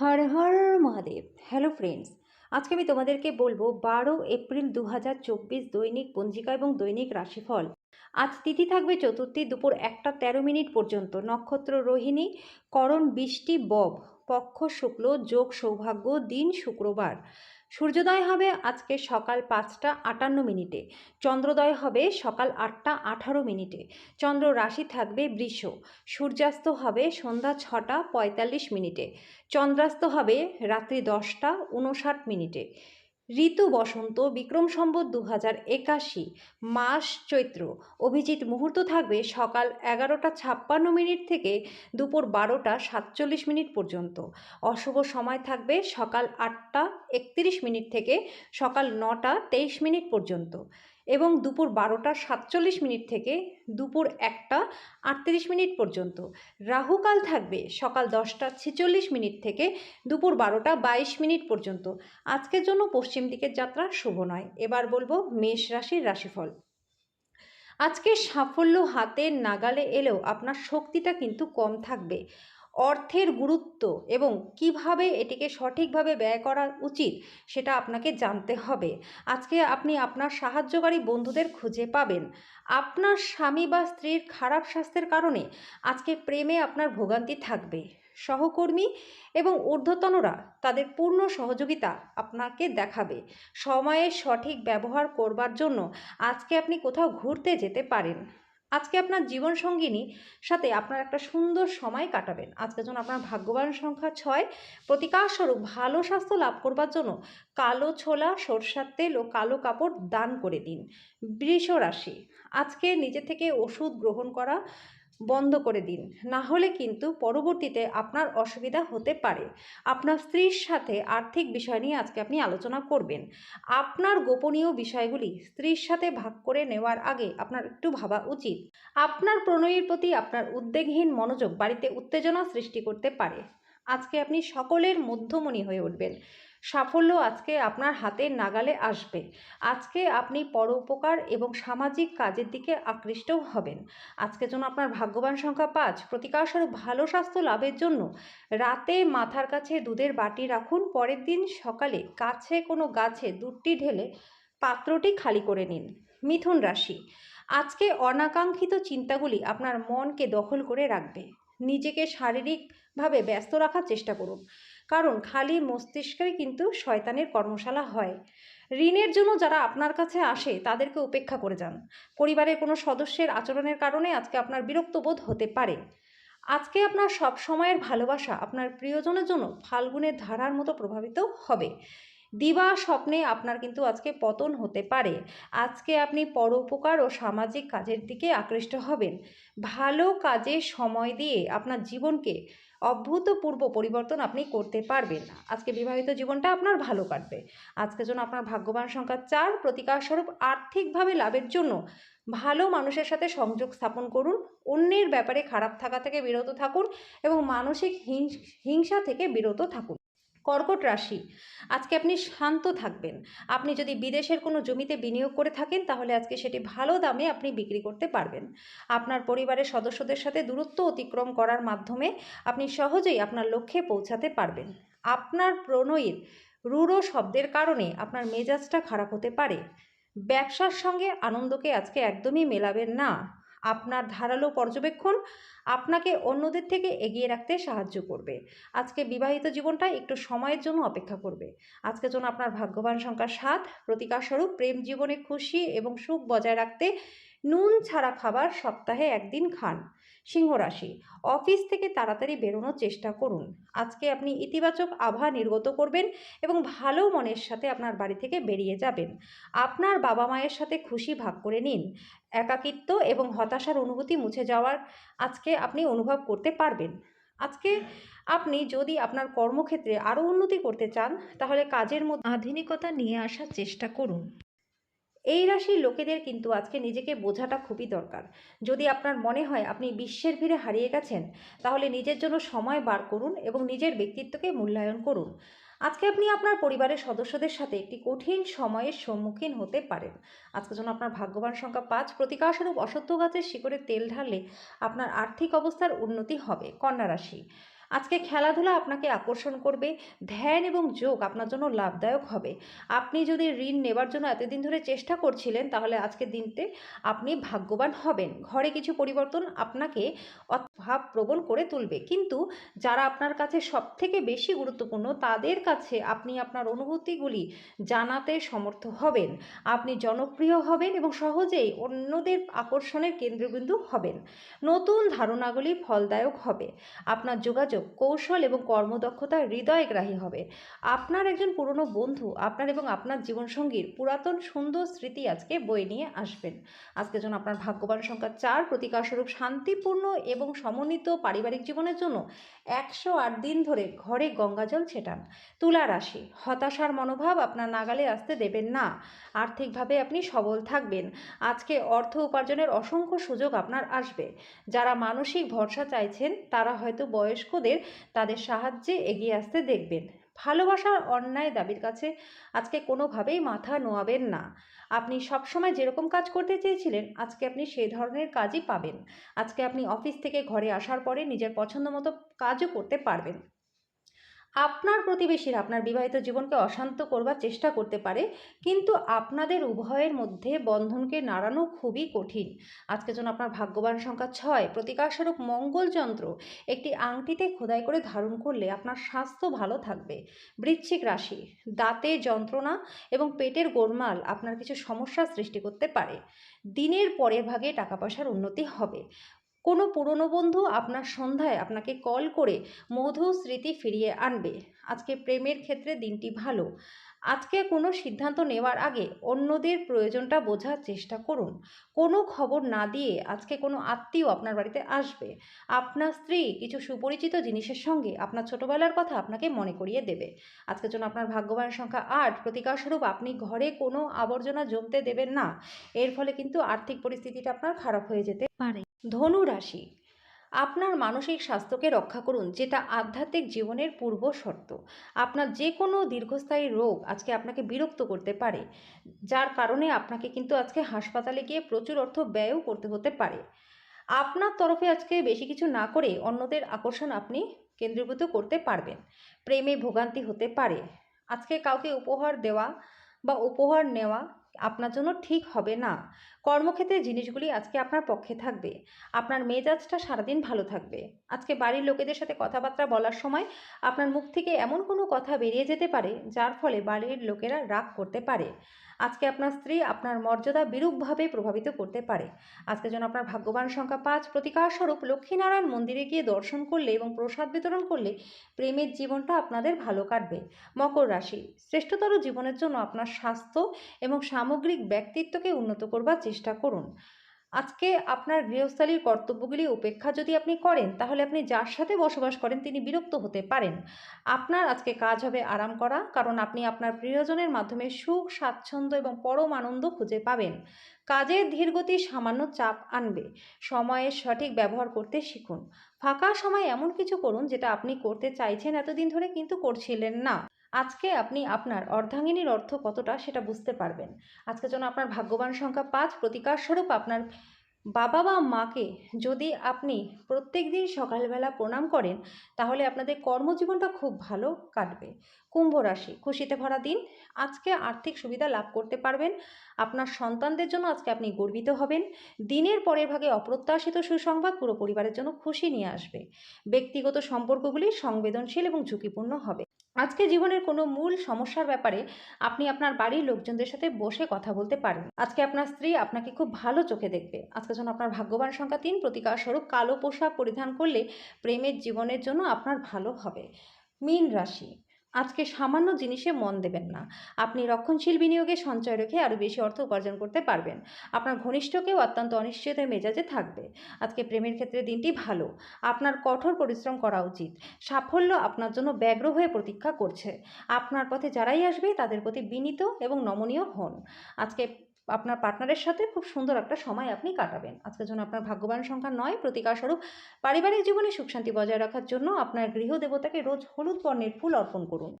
হর Har Mahadev. Hello friends আজকে আমি তোমাদেরকে বলব বারো এপ্রিল দু হাজার চব্বিশ দৈনিক পঞ্জিকা এবং দৈনিক রাশিফল। আজ তিথি থাকবে চতুর্থী দুপুর একটা তেরো মিনিট পর্যন্ত। নক্ষত্র রোহিণী, করণ, বৃষ্টি, বব, পক্ষ, শুক্ল, যোগ, সৌভাগ্য, দিন, শুক্রবার। সূর্যোদয় হবে আজকে সকাল পাঁচটা আটান্ন মিনিটে, চন্দ্রোদয় হবে সকাল আটটা আঠারো মিনিটে, চন্দ্র রাশি থাকবে বৃষ, সূর্যাস্ত হবে সন্ধ্যা ছটা পঁয়তাল্লিশ মিনিটে, চন্দ্রাস্ত হবে রাত্রি দশটা উনষাট মিনিটে। ঋতু বসন্ত বিক্রম সম্বত দু হাজার একাশি মাস চৈত্র। অভিজিৎ মুহূর্ত থাকবে সকাল এগারোটা ছাপ্পান্ন মিনিট থেকে দুপুর বারোটা সাতচল্লিশ মিনিট পর্যন্ত। অশুভ সময় থাকবে সকাল আটটা একত্রিশ মিনিট থেকে সকাল নটা তেইশ মিনিট পর্যন্ত। এবং দুপুর বারোটা সাতচল্লিশ মিনিট থেকে দুপুর একটা আটত্রিশ মিনিট পর্যন্ত। রাহুকাল থাকবে সকাল দশটা ছেচল্লিশ মিনিট থেকে দুপুর বারোটা বাইশ মিনিট পর্যন্ত। আজকের জন্য পশ্চিম দিকের যাত্রা শুভ নয়। এবার বলব মেষ রাশির রাশিফল। আজকে সাফল্য হাতের নাগালে এলেও আপনার শক্তিটা কিন্তু কম থাকবে। অর্থের গুরুত্ব এবং কীভাবে এটিকে সঠিকভাবে ব্যয় করা উচিত সেটা আপনাকে জানতে হবে। আজকে আপনি আপনার সাহায্যকারী বন্ধুদের খুঁজে পাবেন। আপনার স্বামী বা স্ত্রীর খারাপ স্বাস্থ্যের কারণে আজকে প্রেমে আপনার ভোগান্তি থাকবে। সহকর্মী এবং ঊর্ধ্বতনরা তাদের পূর্ণ সহযোগিতা আপনাকে দেখাবে। সময়ের সঠিক ব্যবহার করবার জন্য আজকে আপনি কোথাও ঘুরতে যেতে পারেন। আজকে আপনার জীবন সঙ্গিনী সাথে আপনার একটা সুন্দর সময় কাটাবেন। আজকে জন্য আপনার ভাগ্যবান সংখ্যা ছয় প্রতিকারস্বরূপ ভালো স্বাস্থ্য লাভ করবার জন্য কালো ছোলা, সরষার তেল ও কালো কাপড় দান করে দিন। বৃষ রাশি আজকে নিজে থেকে ওষুধ গ্রহণ করা বন্ধ করে দিন। না হলে কিন্তু পরবর্তীতে আপনার অসুবিধা হতে পারে। আপনার স্ত্রীর সাথে আর্থিক বিষয় নিয়ে আজকে আপনি আলোচনা করবেন। আপনার গোপনীয় বিষয়গুলি স্ত্রীর সাথে ভাগ করে নেওয়ার আগে আপনার একটু ভাবা উচিত। আপনার প্রণয়ের প্রতি আপনার উদ্বেগহীন মনোযোগ বাড়িতে উত্তেজনা সৃষ্টি করতে পারে। আজকে আপনি সকলের মধ্যমণি হয়ে উঠবেন। সাফল্য আজকে আপনার হাতের নাগালে আসবে। আজকে আপনি পরোপকার এবং সামাজিক কাজের দিকে আকৃষ্ট হবেন। আজকের জন্য আপনার ভাগ্যবান সংখ্যা পাঁচ প্রতিকারস্বরূপ ভালো স্বাস্থ্য লাভের জন্য রাতে মাথার কাছে দুধের বাটি রাখুন, পরের দিন সকালে কাছে কোনো গাছে দুধটি ঢেলে পাত্রটি খালি করে নিন। মিথুন রাশি, আজকে অনাকাঙ্ক্ষিত চিন্তাগুলি আপনার মনকে দখল করে রাখবে। নিজেকে শারীরিকভাবে ব্যস্ত রাখার চেষ্টা করুন। কারণ খালি মস্তিষ্কেই কিন্তু শয়তানের কর্মশালা হয়। ঋণের জন্য যারা আপনার কাছে আসে, তাদেরকে উপেক্ষা করে যান। পরিবারের কোনো সদস্যের আচরণের কারণে আজকে আপনার বিরক্ত বোধ হতে পারে। আজকে আপনার সব সময়ের ভালোবাসা আপনার প্রিয়জনের জন্য ফাল্গুনের ধারার মতো প্রভাবিত হবে। দিবা স্বপ্নে আপনার কিন্তু আজকে পতন হতে পারে। আজকে আপনি পরোপকার ও সামাজিক কাজের দিকে আকৃষ্ট হবেন। ভালো কাজে সময় দিয়ে আপনার জীবনকে অভূতপূর্ব পরিবর্তন আপনি করতে পারবেন আজকে বিবাহিত জীবনটা আপনার ভালো কাটবে। আজকের জন্য আপনার ভাগ্যবান সংখ্যা চার। প্রতিকারস্বরূপ আর্থিকভাবে লাভের জন্য ভালো মানুষের সাথে সংযোগ স্থাপন করুন। অন্যের ব্যাপারে খারাপ থাকা থেকে বিরত থাকুন এবং মানসিক হিংসা থেকে বিরত থাকুন। কর্কট রাশি। আজকে আপনি শান্ত থাকবেন। আপনি যদি বিদেশের কোনো জমিতে বিনিয়োগ করে থাকেন, তাহলে আজকে সেটি ভালো দামে আপনি বিক্রি করতে পারবেন। আপনার পরিবারের সদস্যদের সাথে দূরত্ব অতিক্রম করার মাধ্যমে আপনি সহজেই আপনার লক্ষ্যে পৌঁছাতে পারবেন। আপনার প্রণয়ের রূঢ় শব্দের কারণে আপনার মেজাজটা খারাপ হতে পারে। ব্যবসার সঙ্গে আনন্দকে আজকে একদমই মেলাবেন না। আপনার ধারালো পর্যবেক্ষণ আপনাকে অন্যদের থেকে এগিয়ে রাখতে সাহায্য করবে। আজকে বিবাহিত জীবনটা একটু সময়ের জন্য অপেক্ষা করবে। আজকে জন্য আপনার ভাগ্যবান সংখ্যা সাত প্রতিকারস্বরূপ, প্রেম জীবনে খুশি এবং সুখ বজায় রাখতে নুন ছাড়া খাবার সপ্তাহে একদিন খান। সিংহ রাশি। অফিস থেকে তাড়াতাড়ি বেরোনোর চেষ্টা করুন। আজকে আপনি ইতিবাচক আভা নির্গত করবেন এবং ভালো মনের সাথে আপনার বাড়ি থেকে বেরিয়ে যাবেন। আপনার বাবা মায়ের সাথে খুশি ভাগ করে নিন। একাকিত্ব এবং হতাশার অনুভূতি মুছে যাওয়ার আজকে আপনি অনুভব করতে পারবেন। আজকে আপনি যদি আপনার কর্মক্ষেত্রে আরও উন্নতি করতে চান, তাহলে কাজের মধ্যে আধুনিকতা নিয়ে আসার চেষ্টা করুন। এই রাশির লোকেদের কিন্তু আজকে নিজেকে বোঝাটা খুবই দরকার। যদি আপনার মনে হয় আপনি বিশ্বের ভিড়ে হারিয়ে গেছেন, তাহলে নিজের জন্য সময় বার করুন এবং নিজের ব্যক্তিত্বকে মূল্যায়ন করুন। আজকে আপনি আপনার পরিবারের সদস্যদের সাথে একটি কঠিন সময়ের সম্মুখীন হতে পারেন। আজকের জন্য আপনার ভাগ্যবান সংখ্যা পাঁচ প্রতিকারস্বরূপ অসত্য গাছের শিকড়ে তেল ঢাললে আপনার আর্থিক অবস্থার উন্নতি হবে। কন্যা রাশি আজকে খেলাধুলা আপনাকে আকর্ষণ করবে, ধ্যান এবং যোগ আপনার জন্য লাভদায়ক হবে। আপনি যদি ঋণ নেবার জন্য এতদিন ধরে চেষ্টা করছিলেন, তাহলে আজকের দিনতে আপনি ভাগ্যবান হবেন। ঘরে কিছু পরিবর্তন আপনাকে ভাবপ্রবণ করে তুলবে। কিন্তু যারা আপনার কাছে সবথেকে বেশি গুরুত্বপূর্ণ, তাদের কাছে আপনি আপনার অনুভূতিগুলি জানাতে সমর্থ হবেন। আপনি জনপ্রিয় হবেন এবং সহজেই অন্যদের আকর্ষণের কেন্দ্রবিন্দু হবেন। নতুন ধারণাগুলি ফলদায়ক হবে। আপনার যোগাযোগ কৌশল এবং কর্মদক্ষতা হৃদয়গ্রাহী হবে। আপনার একজন পুরনো বন্ধু, আপনার এবং আপনার জীবনসঙ্গীর পুরাতন সুন্দর স্মৃতি আজকে বয়ে নিয়ে আসবেন। আজকে যেন আপনার ভাগ্যবান সংখ্যা চার, প্রতিকারস্বরূপ শান্তিপূর্ণ এবং সমন্বিত পারিবারিক জীবনের জন্য একশো আট দিন ধরে ঘরে গঙ্গাজল ছেটান। তুলা রাশি, হতাশার মনোভাব আপনার নাগালে আসতে দেবেন না। আর্থিকভাবে আপনি সবল থাকবেন। আজকে অর্থ উপার্জনের অসংখ্য সুযোগ আপনার আসবে। যারা মানসিক ভরসা চাইছেন, তারা হয়তো বয়স্কদের তাদের সাহায্যে এগিয়ে আসতে দেখবেন। ভালোবাসার অন্যায় দাবির কাছে আজকে কোনোভাবেই মাথা নোয়াবেন না। আপনি সবসময় যেরকম কাজ করতে চেয়েছিলেন, আজকে আপনি সেই ধরনের কাজই পাবেন। আজকে আপনি অফিস থেকে ঘরে আসার পরে নিজের পছন্দ মতো কাজও করতে পারবেন। আপনার প্রতিবেশীরা আপনার বিবাহিত জীবনকে অশান্ত করবার চেষ্টা করতে পারে, কিন্তু আপনাদের উভয়ের মধ্যে বন্ধনকে নাড়ানো খুবই কঠিন। আজকে যেন আপনার ভাগ্যবান সংখ্যা ছয়, প্রতিকারস্বরূপ মঙ্গলযন্ত্র একটি আংটিতে খোদাই করে ধারণ করলে আপনার স্বাস্থ্য ভালো থাকবে। বৃশ্চিক রাশি দাঁতে যন্ত্রণা এবং পেটের গোলমাল আপনার কিছু সমস্যার সৃষ্টি করতে পারে। দিনের পরের ভাগে টাকা পয়সার উন্নতি হবে। কোনো পুরনো বন্ধু আপনার সন্ধ্যায় আপনাকে কল করে মধু স্মৃতি ফিরিয়ে আনবে। আজকে প্রেমের ক্ষেত্রে দিনটি ভালো। আজকে কোনো সিদ্ধান্ত নেওয়ার আগে অন্যদের প্রয়োজনটা বোঝার চেষ্টা করুন। কোনো খবর না দিয়ে আজকে কোনো আত্মীয় আপনার বাড়িতে আসবে। আপনার স্ত্রী কিছু সুপরিচিত জিনিসের সঙ্গে আপনার ছোটবেলার কথা আপনাকে মনে করিয়ে দেবে। আজকের জন্য আপনার ভাগ্যবান সংখ্যা আট। প্রতিকারস্বরূপ আপনি ঘরে কোনো আবর্জনা জমতে দেবেন না। এর ফলে কিন্তু আর্থিক পরিস্থিতিটা আপনার খারাপ হয়ে যেতে পারে। ধনু রাশি আপনার মানসিক স্বাস্থ্যকে রক্ষা করুন, যেটা আধ্যাত্মিক জীবনের পূর্ব শর্ত। আপনার যে কোনো দীর্ঘস্থায়ী রোগ আজকে আপনাকে বিরক্ত করতে পারে, যার কারণে আপনাকে কিন্তু আজকে হাসপাতালে গিয়ে প্রচুর অর্থ ব্যয়ও করতে হতে পারে। আপনার তরফে আজকে বেশি কিছু না করে অন্যদের আকর্ষণ আপনি কেন্দ্রীভূত করতে পারবেন। প্রেমে ভোগান্তি হতে পারে। আজকে কাউকে উপহার দেওয়া বা উপহার নেওয়া আপনার জন্য ঠিক হবে না। কর্মক্ষেত্রে জিনিসগুলি আজকে আপনার পক্ষে থাকবে। আপনার মেজাজটা সারাদিন ভালো থাকবে। আজকে বাড়ির লোকেদের সাথে কথাবার্তা বলার সময় আপনার মুখ থেকে এমন কোনো কথা বেরিয়ে যেতে পারে, যার ফলে বাড়ির লোকেরা রাগ করতে পারে। আজকে আপনার স্ত্রী আপনার মর্যাদা বিরূপভাবে প্রভাবিত করতে পারে। আজকে যেন আপনার ভাগ্যবান সংখ্যা পাঁচ প্রতিকার স্বরূপ লক্ষ্মীনারায়ণ মন্দিরে গিয়ে দর্শন করলে এবং প্রসাদ বিতরণ করলে প্রেমের জীবনটা আপনাদের ভালো কাটবে। মকর রাশি, শ্রেষ্ঠতর জীবনের জন্য আপনার স্বাস্থ্য এবং সামগ্রিক ব্যক্তিত্বকে উন্নত করবার চেষ্টা করুন। আজকে আপনার গৃহস্থালীর কর্তব্যগুলি উপেক্ষা যদি আপনি করেন, তাহলে আপনি যার সাথে বসবাস করেন তিনি বিরক্ত হতে পারেন। আপনার আজকে কাজ হবে আরাম করা, কারণ আপনি আপনার প্রিয়জনের মাধ্যমে সুখ, স্বাচ্ছন্দ্য এবং পরম আনন্দ খুঁজে পাবেন। কাজের ধীরগতি সামান্য চাপ আনবে। সময়ের সঠিক ব্যবহার করতে শিখুন। ফাঁকা সময় এমন কিছু করুন, যেটা আপনি করতে চাইছেন এতদিন ধরে কিন্তু করছিলেন না। আজকে আপনি আপনার অর্ধাঙ্গিনীর অর্থ কতটা সেটা বুঝতে পারবেন। আজকে যেন আপনার ভাগ্যবান সংখ্যা পাঁচ প্রতিকার স্বরূপ আপনার বাবা বা মাকে যদি আপনি প্রত্যেক দিন সকালবেলা প্রণাম করেন, তাহলে আপনাদের কর্মজীবনটা খুব ভালো কাটবে। কুম্ভ রাশি, খুশিতে ভরা দিন। আজকে আর্থিক সুবিধা লাভ করতে পারবেন। আপনার সন্তানদের জন্য আজকে আপনি গর্বিত হবেন। দিনের পরের ভাগে অপ্রত্যাশিত সুসংবাদ পুরো পরিবারের জন্য খুশি নিয়ে আসবে। ব্যক্তিগত সম্পর্কগুলি সংবেদনশীল এবং ঝুঁকিপূর্ণ হবে। আজকে জীবনের কোনো মূল সমস্যার ব্যাপারে আপনি আপনার বাড়ির লোকজনদের সাথে বসে কথা বলতে পারেন। আজকে আপনার স্ত্রী আপনাকে খুব ভালো চোখে দেখবে। আজকে যেন আপনার ভাগ্যবান সংখ্যা তিন, প্রতিকার স্বরূপ কালো পোশাক পরিধান করলে প্রেমের জীবনের জন্য আপনার ভালো হবে। মীন রাশি আজকে সামান্য জিনিসে মন দেবেন না। আপনি রক্ষণশীল বিনিয়োগে সঞ্চয় রেখে আরও বেশি অর্থ উপার্জন করতে পারবেন। আপনার ঘনিষ্ঠকেও অত্যন্ত অনিশ্চয়তার মেজাজে থাকবে। আজকে প্রেমের ক্ষেত্রে দিনটি ভালো। আপনার কঠোর পরিশ্রম করা উচিত। সাফল্য আপনার জন্য ব্যগ্র হয়ে প্রতীক্ষা করছে। আপনার পথে যারাই আসবে তাদের প্রতি বিনীত এবং নমনীয় হন। আজকে আপনার পার্টনারের সাথে খুব সুন্দর একটা সময় আপনি কাটাবেন। আজকের জন্য আপনার ভাগ্যবান সংখ্যা নয়, প্রতিকারস্বরূপ পারিবারিক জীবনে সুখ শান্তি বজায় রাখার জন্য আপনার গৃহ দেবতাকে রোজ হলুদ বর্ণের ফুল অর্পণ করুন।